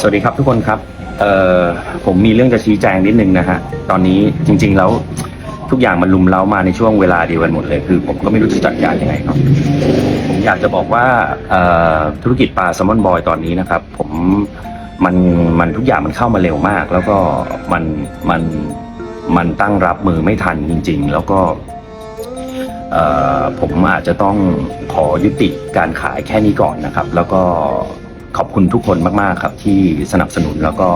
สวัสดีครับทุกคนครับ เอ่อผมมีเรื่องจะชี้แจงนิดนึงนะฮะ ตอนนี้จริง ๆ แล้วทุกอย่างมันลุมเล้ามาในช่วงเวลาเดียวกันหมดเลย คือผมก็ไม่รู้จะจัดการยังไงครับ ผมอยากจะบอกว่าเอ่อธุรกิจปลาแซลมอนบอยตอนนี้นะครับ ผมมันมันทุกอย่างมันเข้ามาเร็วมาก แล้วก็มันมันมันตั้งรับมือไม่ทันจริง ๆ แล้วก็ผมอาจจะต้องขอยุติการขายแค่นี้ก่อนนะครับ แล้วก็ ขอบคุณทุกคนมาก ๆ ครับ ที่สนับสนุนแล้วก็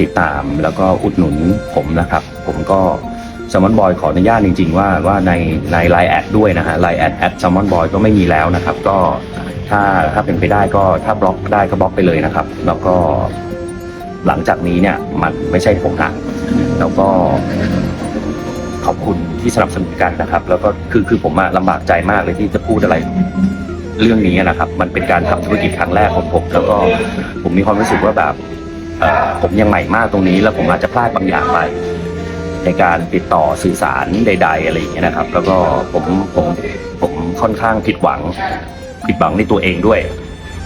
ติดตามแล้วก็อุดหนุนผมนะครับ ผมก็แซมมอนบอยขออนุญาตจริง ๆ ว่าว่าในในไลน์แอดด้วยนะฮะไลน์แอดแอดแซมมอนบอยก็ไม่มีแล้วนะครับ ก็ถ้าถ้าเป็นไปได้ก็ถ้าบล็อกได้ก็บล็อกไปเลยนะครับ แล้วก็หลังจากนี้เนี่ยมันไม่ใช่ผมละแล้วก็ขอบคุณที่สนับสนุนกันนะครับ แล้วก็คือคือผมอะลำบากใจมากเลยที่จะพูดอะไร เรื่องนี้นะครับ มันเป็นการทำธุรกิจครั้งแรกของผม แล้วก็ผมมีความรู้สึกว่าแบบเอ่อผมยังใหม่มากตรงนี้ แล้วผมอาจจะพลาดบางอย่างไป ในการติดต่อสื่อสารใด ๆ อะไรอย่างเงี้ยนะครับ แล้วก็ผมผมผมค่อนข้างผิดหวัง ผิดหวังในตัวเองด้วย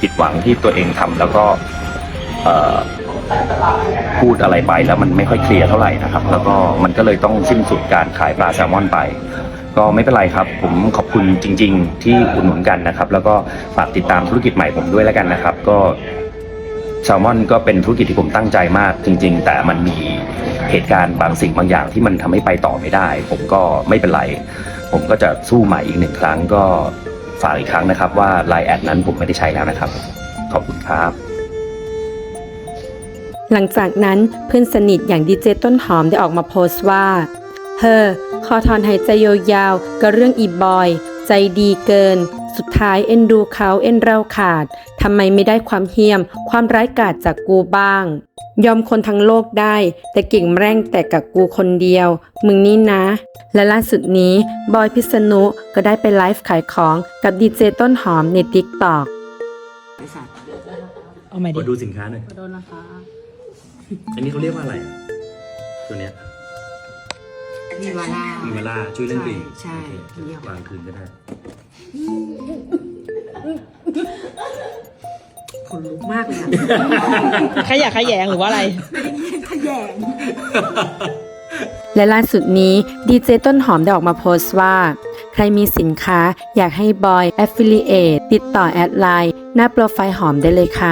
ผิดหวังที่ตัวเองทำแล้วก็เอ่อ พูดอะไรไปแล้วมันไม่ค่อยเคลียร์เท่าไหร่นะครับ แล้วก็มันก็เลยต้องสิ้นสุดการขายปลาแซลมอนไป ก็ไม่เป็นไรครับ ผมขอบคุณจริง ๆ ที่อุดหนุนกันนะครับ แล้วก็ฝากติดตามธุรกิจใหม่ผมด้วยแล้วกันนะครับ ก็แซลมอนก็เป็นธุรกิจที่ผมตั้งใจมากจริง ๆ แต่มันมีเหตุการณ์บางสิ่งบางอย่างที่มันทำให้ไปต่อไม่ได้ ผมก็ไม่เป็นไร ผมก็จะสู้ใหม่อีกหนึ่งครั้งก็ฝากอีกครั้งนะครับ ว่าไลน์แอดนั้นผมไม่ได้ใช้แล้วนะครับ ขอบคุณครับ หลังจากนั้นเพื่อนสนิทอย่างดีเจต้นหอมได้ออกมาโพสต์ว่า เฮอ อถอนหายใจยาวๆกับเรื่องอีบอย ใจดีเกิน สุดท้ายเอ็นดูเขาเอ็นเราขาดทำไมไม่ได้ความเฮี้ยม ความร้ายกาจจากกูบ้าง ยอมคนทั้งโลกได้ แต่เก่งแร่งแต่กับกูคนเดียว มึงนี่นะ และล่าสุดนี้บอยพิษณุก็ได้ไปไลฟ์ขายของกับดีเจต้นหอมในติ๊กตอกเอาใหม่กดิดดูสินค้าหน่อย ขอโทษนะคะ อันนี้เขาเรียกว่าอะไร ตัวเนี้ย มีวาร่า มีเวลาช่วยเรื่องกลิ่นใช่โอเคเยี่ยม วางคืนก็ได้ขนลุกมากเลยอะขยะแขยงหรือว่าอะไร ขยง และล่าสุดนี้ดีเจต้นหอมได้ออกมาโพสต์ว่า ใครมีสินค้าอยากให้บอย Affiliate ติดต่อแอดไลน์หน้าโปรไฟล์หอมได้เลยค่ะ